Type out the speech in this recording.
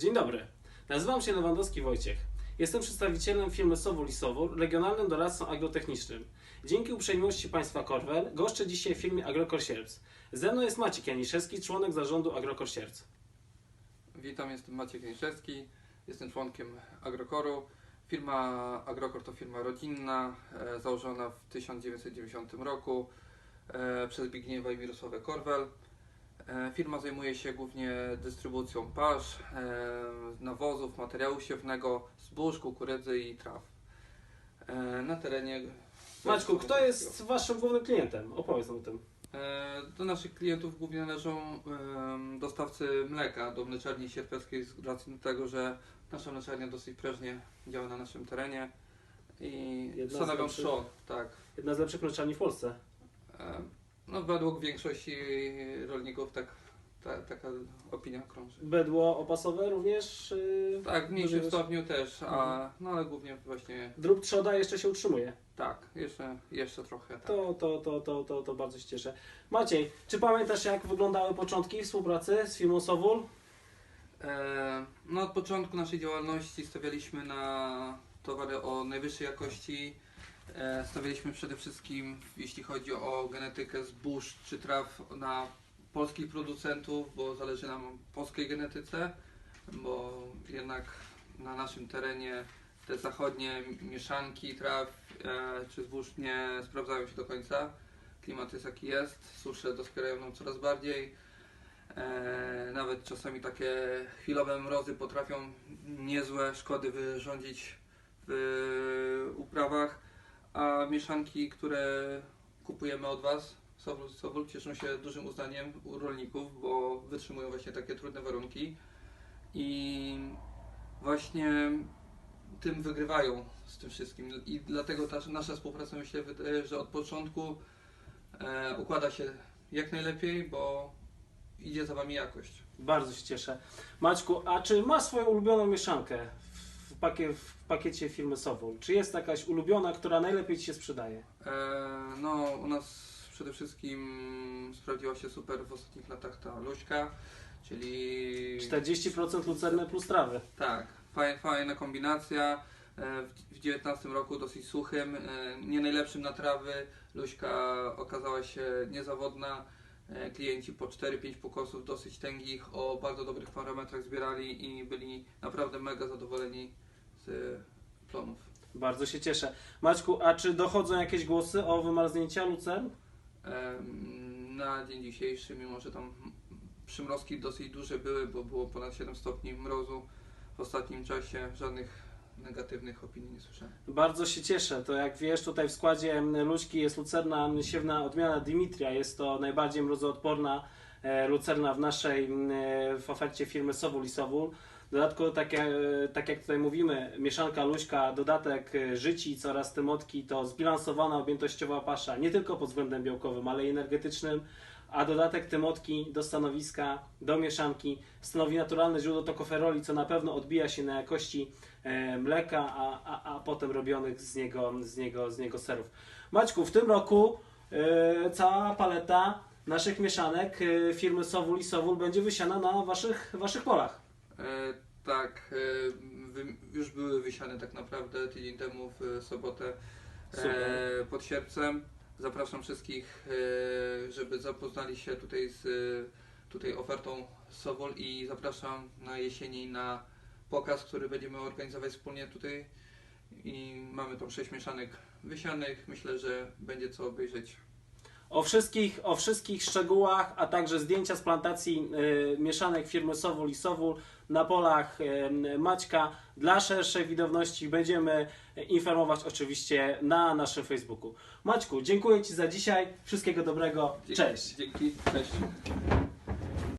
Dzień dobry. Nazywam się Lewandowski Wojciech. Jestem przedstawicielem firmy Sowol i Sowol, regionalnym doradcą agrotechnicznym. Dzięki uprzejmości państwa Korwel goszczę dzisiaj w firmie Agrokor Sierpc. Ze mną jest Maciek Janiszewski, członek zarządu Agrokor Sierpc. Witam, jestem Maciek Janiszewski, jestem członkiem Agrokoru. Firma Agrokor to firma rodzinna, e, założona w 1990 roku e, przez Zbigniewa i Mirosławę Korwel. E, firma zajmuje się głównie dystrybucją pasz, e, nawozów, materiału siewnego, zbóż, kukurydzy i traw. E, na terenie... Maćku, kto jest waszym głównym klientem? Opowiedz nam o tym. Do naszych klientów głównie należą dostawcy mleka do mleczarni sierpeckiej z racji tego, że nasza mleczarnia dosyć prężnie działa na naszym terenie i Jedna stanowią lepszych. tak. Jedna z lepszych mleczarni w Polsce. No według większości rolników tak, ta, taka opinia krąży. Bydło opasowe również. Yy, Tak, w mniejszym Dużo- stopniu też, a, no ale głównie właśnie Drób trzoda jeszcze się utrzymuje. tak, jeszcze, jeszcze trochę. Tak. To, to, to, to, to, to bardzo się cieszę. Maciej, czy pamiętasz jak wyglądały początki współpracy z firmą Sowol? E, No od początku naszej działalności stawialiśmy na towary o najwyższej jakości. E, Stawialiśmy przede wszystkim, jeśli chodzi o genetykę zbóż czy traw, na polskich producentów, bo zależy nam polskiej genetyce, bo jednak na naszym terenie te zachodnie mieszanki traw e, czy zbóż nie sprawdzają się do końca. Klimat jest jaki jest, susze doskwierają nam coraz bardziej. E, nawet czasami takie chwilowe mrozy potrafią niezłe szkody wyrządzić w uprawach, a mieszanki, które kupujemy od Was, Sowol, Sowol cieszą się dużym uznaniem u rolników, bo wytrzymują właśnie takie trudne warunki i właśnie tym wygrywają z tym wszystkim i dlatego ta nasza współpraca myślę, wydaje, że od początku e, układa się jak najlepiej, bo idzie za Wami jakość. Bardzo się cieszę. Maćku, a czy masz swoją ulubioną mieszankę pakie, w pakiecie firmy Sowol? Czy jest jakaś ulubiona, która najlepiej Ci się sprzedaje? E, no, u nas przede wszystkim sprawdziła się super w ostatnich latach ta luźka, czyli 40% lucerny plus trawy. tak, fajna, fajna kombinacja. E, w, w 19 roku dosyć suchym, e, nie najlepszym na trawy. Luźka okazała się niezawodna. E, Klienci po 4-5 pokosów dosyć tęgich o bardzo dobrych parametrach zbierali i byli naprawdę mega zadowoleni z plonów. Bardzo się cieszę. Maćku, a czy dochodzą jakieś głosy o wymarznięcia lucern? Em, Na dzień dzisiejszy, mimo że tam przymrozki dosyć duże były, bo było ponad 7 stopni mrozu w ostatnim czasie, żadnych negatywnych opinii nie słyszałem. Bardzo się cieszę. To jak wiesz, tutaj w składzie luźki jest lucerna siewna odmiana Dimitria. Jest to najbardziej mrozoodporna lucerna w naszej e, w ofercie firmy Sowul i Sowul. W dodatku, tak jak, e, tak jak tutaj mówimy, mieszanka luźka, dodatek e, życi coraz tymotki to zbilansowana objętościowa pasza, nie tylko pod względem białkowym, ale i energetycznym, a dodatek tymotki do stanowiska, do mieszanki stanowi naturalne źródło tokoferoli, co na pewno odbija się na jakości e, mleka, a, a, a potem robionych z niego, z, niego, z niego serów. Maćku, w tym roku e, cała paleta naszych mieszanek e, firmy Sowul i Sowul będzie wysiana na waszych, waszych polach. E, tak, e, już były wysiane tak naprawdę tydzień temu w sobotę Super. e, pod Sierpcem. Zapraszam wszystkich, e, żeby zapoznali się tutaj z e, tutaj ofertą Sowol i zapraszam na jesieni na pokaz, który będziemy organizować wspólnie tutaj i mamy tam sześć mieszanek wysianych. Myślę, że będzie co obejrzeć. O wszystkich, o wszystkich szczegółach, a także zdjęcia z plantacji e, mieszanek firmy Sowul i Sowul na polach e, Maćka dla szerszej widowności będziemy informować oczywiście na naszym Facebooku. Maćku, dziękuję Ci za dzisiaj. Wszystkiego dobrego. Cześć. Dzięki. Cześć.